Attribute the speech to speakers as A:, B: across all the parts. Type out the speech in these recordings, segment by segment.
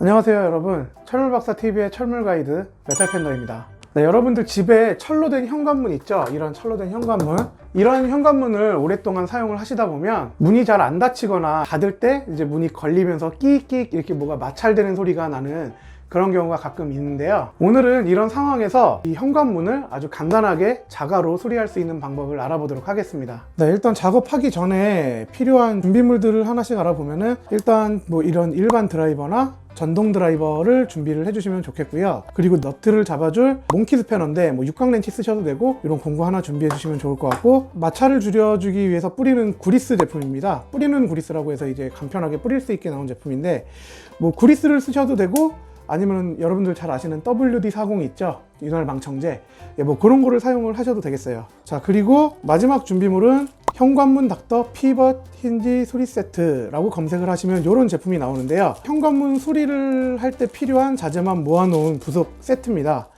A: 안녕하세요 여러분. 철물박사TV의 철물가이드 메탈팬더입니다. 네, 여러분들 집에 철로 된 현관문 있죠? 이런 철로 된 현관문? 이런 현관문을 오랫동안 사용을 하시다 보면 문이 잘 안 닫히거나 닫을 때 이제 문이 걸리면서 끼익끼익 이렇게 뭐가 마찰되는 소리가 나는 그런 경우가 가끔 있는데요 오늘은 이런 상황에서 이 현관문을 아주 간단하게 자가로 수리할 수 있는 방법을 알아보도록 하겠습니다 네, 일단 작업하기 전에 필요한 준비물들을 하나씩 알아보면은 일단 뭐 이런 일반 드라이버나 전동 드라이버를 준비를 해주시면 좋겠고요. 그리고 너트를 잡아줄 몽키 스패너인데 뭐 육각 렌치 쓰셔도 되고 이런 공구 하나 준비해 주시면 좋을 것 같고 마찰을 줄여주기 위해서 뿌리는 구리스 제품입니다. 뿌리는 구리스라고 해서 이제 간편하게 뿌릴 수 있게 나온 제품인데 뭐 구리스를 쓰셔도 되고 아니면 여러분들 잘 아시는 WD-40 있죠? 윤활 망청제 예, 뭐 그런 거를 사용을 하셔도 되겠어요. 자 그리고 마지막 준비물은 현관문 닥터 피벗 힌지 수리 세트라고 검색을 하시면 이런 제품이 나오는데요. 현관문 수리를 할 때 필요한 자재만 모아놓은 부속 세트입니다.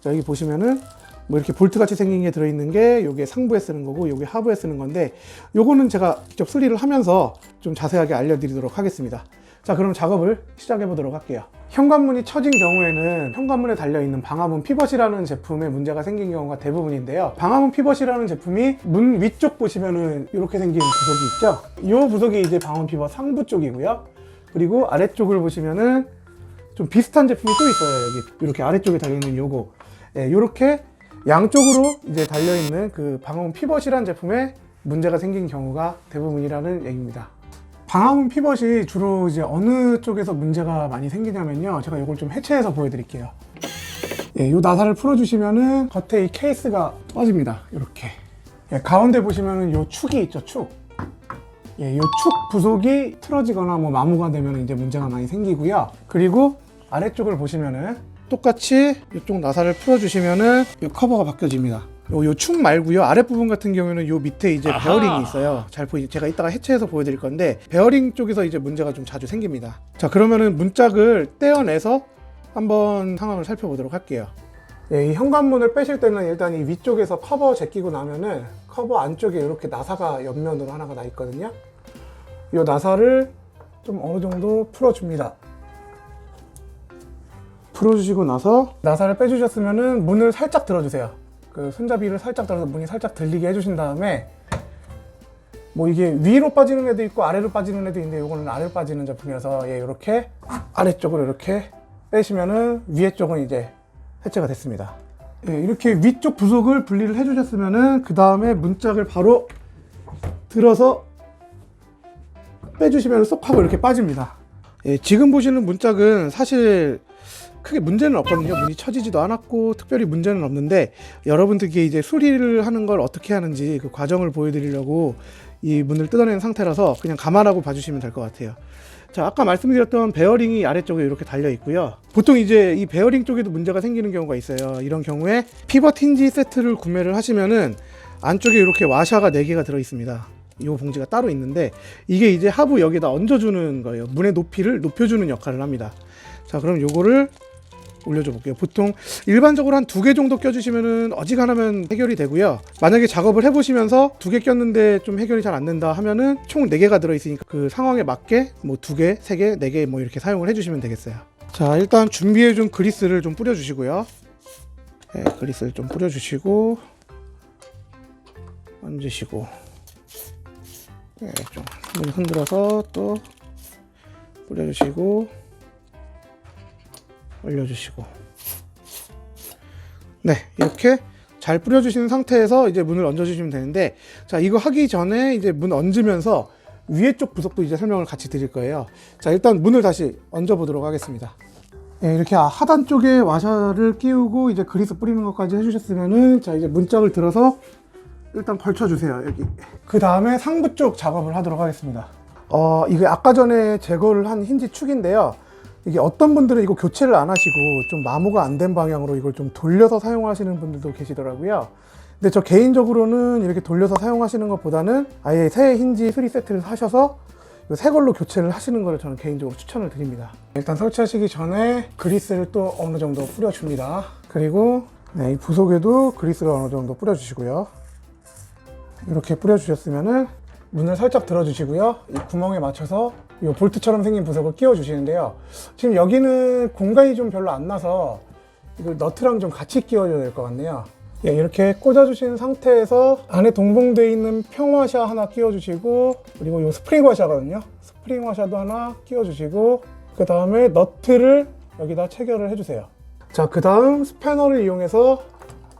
A: 자 여기 보시면은 뭐 이렇게 볼트 같이 생긴 게 들어있는 게 요게 상부에 쓰는 거고 요게 하부에 쓰는 건데 요거는 제가 직접 수리를 하면서 좀 자세하게 알려드리도록 하겠습니다. 자 그럼 작업을 시작해 보도록 할게요. 현관문이 처진 경우에는 현관문에 달려있는 방화문 피벗이라는 제품에 문제가 생긴 경우가 대부분인데요. 방화문 피벗이라는 제품이 문 위쪽 보시면은 이렇게 생긴 부속이 있죠. 이 부속이 이제 방화문 피벗 상부 쪽이고요. 그리고 아래쪽을 보시면은 좀 비슷한 제품이 또 있어요. 여기 이렇게 아래쪽에 달려있는 요거. 예, 이렇게 양쪽으로 이제 달려있는 그 방화문 피벗이라는 제품에 문제가 생긴 경우가 대부분이라는 얘기입니다. 방화문 피벗이 주로 이제 어느 쪽에서 문제가 많이 생기냐면요. 제가 이걸 좀 해체해서 보여드릴게요. 예, 이 나사를 풀어주시면은 겉에 이 케이스가 빠집니다. 이렇게. 예, 가운데 보시면은 이 축이 있죠, 축. 예, 이 축 부속이 틀어지거나 뭐 마모가 되면 이제 문제가 많이 생기고요. 그리고 아래쪽을 보시면은 똑같이 이쪽 나사를 풀어주시면은 이 커버가 바뀌어집니다. 요, 요 축 말고요. 아랫부분 같은 경우에는 요 밑에 이제
B: 아하.
A: 베어링이 있어요. 잘 보이, 제가 이따가 해체해서 보여드릴 건데, 베어링 쪽에서 이제 문제가 좀 자주 생깁니다. 자, 그러면은 문짝을 떼어내서 한번 상황을 살펴보도록 할게요. 예, 이 현관문을 빼실 때는 일단 이 위쪽에서 커버 제끼고 나면은 커버 안쪽에 이렇게 나사가 옆면으로 하나가 나 있거든요. 이 나사를 좀 어느 정도 풀어줍니다. 풀어주시고 나서 나사를 빼주셨으면은 문을 살짝 들어주세요. 그 손잡이를 살짝 들어서 문이 살짝 들리게 해주신 다음에 뭐 이게 위로 빠지는 애도 있고 아래로 빠지는 애도 있는데 이거는 아래로 빠지는 제품이라서 예, 이렇게 아래쪽으로 이렇게 빼시면은 위에 쪽은 이제 해체가 됐습니다. 예, 이렇게 위쪽 부속을 분리를 해주셨으면은 그 다음에 문짝을 바로 들어서 빼주시면 쏙 하고 이렇게 빠집니다. 예, 지금 보시는 문짝은 사실 크게 문제는 없거든요. 문이 처지지도 않았고 특별히 문제는 없는데 여러분들께 이제 수리를 하는 걸 어떻게 하는지 그 과정을 보여드리려고 이 문을 뜯어낸 상태라서 그냥 감안하고 봐주시면 될 것 같아요. 자, 아까 말씀드렸던 베어링이 아래쪽에 이렇게 달려 있고요. 보통 이제 이 베어링 쪽에도 문제가 생기는 경우가 있어요. 이런 경우에 피벗 힌지 세트를 구매를 하시면은 안쪽에 이렇게 와샤가 4개가 들어 있습니다. 이 봉지가 따로 있는데 이게 이제 하부 여기다 얹어주는 거예요. 문의 높이를 높여주는 역할을 합니다. 자, 그럼 요거를 올려줘 볼게요. 보통 일반적으로 한 두 개 정도 껴주시면은 어지간하면 해결이 되고요. 만약에 작업을 해보시면서 두 개 꼈는데 좀 해결이 잘 안 된다 하면은 총 네 개가 들어있으니까 그 상황에 맞게 뭐 두 개, 세 개, 네 개 뭐 이렇게 사용을 해주시면 되겠어요. 자, 일단 준비해준 그리스를 좀 뿌려주시고요. 네, 그리스를 좀 뿌려주시고 얹으시고 네, 좀 흔들어서 또 뿌려주시고 올려주시고. 네 이렇게 잘 뿌려주신 상태에서 이제 문을 얹어주시면 되는데 자 이거 하기 전에 이제 문 얹으면서 위에 쪽 부속도 이제 설명을 같이 드릴 거예요. 자 일단 문을 다시 얹어 보도록 하겠습니다. 네, 이렇게 하단 쪽에 와샤를 끼우고 이제 그리스 뿌리는 것까지 해주셨으면은 자 이제 문짝을 들어서 일단 걸쳐주세요 여기. 그 다음에 상부 쪽 작업을 하도록 하겠습니다. 어 이게 아까 전에 제거를 한 힌지 축인데요 이게 어떤 분들은 이거 교체를 안 하시고 좀 마모가 안 된 방향으로 이걸 좀 돌려서 사용하시는 분들도 계시더라고요 근데 저 개인적으로는 이렇게 돌려서 사용하시는 것보다는 아예 새 힌지 수리 세트를 사셔서 이새 걸로 교체를 하시는 것을 저는 개인적으로 추천을 드립니다. 일단 설치하시기 전에 그리스를 또 어느 정도 뿌려줍니다. 그리고 네, 이 부속에도 그리스를 어느 정도 뿌려주시고요. 이렇게 뿌려주셨으면은 문을 살짝 들어주시고요. 이 구멍에 맞춰서 이 볼트처럼 생긴 부속을 끼워 주시는데요. 지금 여기는 공간이 좀 별로 안 나서 이걸 너트랑 좀 같이 끼워줘야 될 것 같네요. 예, 이렇게 꽂아주신 상태에서 안에 동봉되어 있는 평화샤 하나 끼워주시고 그리고 이 스프링 화샤거든요. 스프링 화샤도 하나 끼워주시고 그 다음에 너트를 여기다 체결을 해주세요. 자, 그 다음 스패너를 이용해서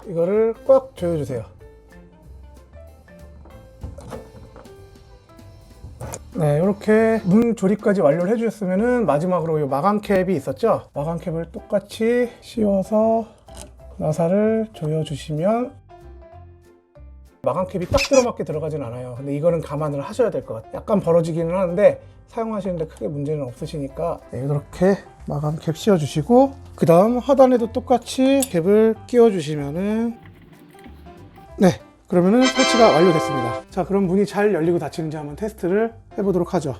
A: 이거를 꽉 조여주세요. 네, 이렇게 문 조립까지 완료를 해주셨으면은 마지막으로 이 마감 캡이 있었죠? 마감 캡을 똑같이 씌워서 나사를 조여주시면 마감 캡이 딱 들어맞게 들어가진 않아요. 근데 이거는 감안을 하셔야 될 것 같아요. 약간 벌어지기는 하는데 사용하시는데 크게 문제는 없으시니까 네, 이렇게 마감 캡 씌워주시고 그 다음 하단에도 똑같이 캡을 끼워주시면은 네 그러면은 설치가 완료됐습니다. 자 그럼 문이 잘 열리고 닫히는지 한번 테스트를 해보도록 하죠.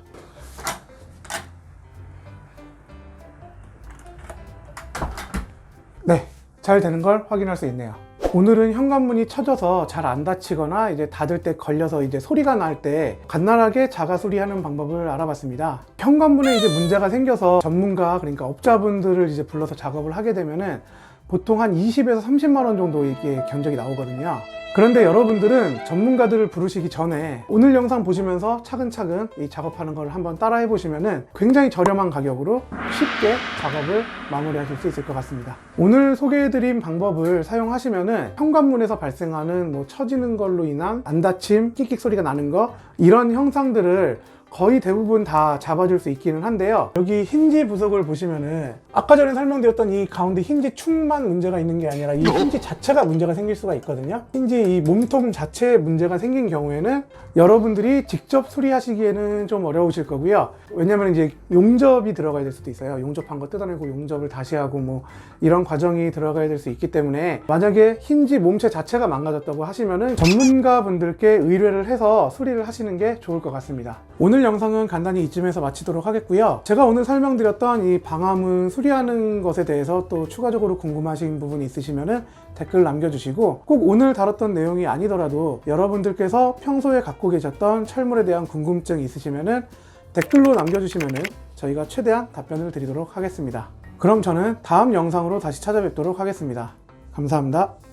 A: 네, 잘 되는 걸 확인할 수 있네요. 오늘은 현관문이 쳐져서 잘 안 닫히거나 이제 닫을 때 걸려서 이제 소리가 날 때 간단하게 자가 수리하는 방법을 알아봤습니다. 현관문에 이제 문제가 생겨서 전문가 그러니까 업자분들을 이제 불러서 작업을 하게 되면은 보통 한 20에서 30만 원 정도 이게 견적이 나오거든요. 그런데 여러분들은 전문가들을 부르시기 전에 오늘 영상 보시면서 차근차근 이 작업하는 걸 한번 따라해 보시면은 굉장히 저렴한 가격으로 쉽게 작업을 마무리하실 수 있을 것 같습니다. 오늘 소개해드린 방법을 사용하시면은 현관문에서 발생하는 뭐 처지는 걸로 인한 안 닫힘, 끽끽 소리가 나는 거 이런 형상들을 거의 대부분 다 잡아줄 수 있기는 한데요. 여기 힌지 부속을 보시면은 아까 전에 설명드렸던 이 가운데 힌지 축만 문제가 있는 게 아니라 이 힌지 자체가 문제가 생길 수가 있거든요. 힌지 이 몸통 자체에 문제가 생긴 경우에는 여러분들이 직접 수리하시기에는 좀 어려우실 거고요. 왜냐면 이제 용접이 들어가야 될 수도 있어요. 용접한 거 뜯어내고 용접을 다시 하고 뭐 이런 과정이 들어가야 될 수 있기 때문에 만약에 힌지 몸체 자체가 망가졌다고 하시면은 전문가 분들께 의뢰를 해서 수리를 하시는 게 좋을 것 같습니다. 오늘 영상은 간단히 이쯤에서 마치도록 하겠고요. 제가 오늘 설명드렸던 이 방화문 수리하는 것에 대해서 또 추가적으로 궁금하신 부분이 있으시면은 댓글 남겨주시고 꼭 오늘 다뤘던 내용이 아니더라도 여러분들께서 평소에 갖고 계셨던 철물에 대한 궁금증이 있으시면은 댓글로 남겨주시면은 저희가 최대한 답변을 드리도록 하겠습니다. 그럼 저는 다음 영상으로 다시 찾아뵙도록 하겠습니다. 감사합니다.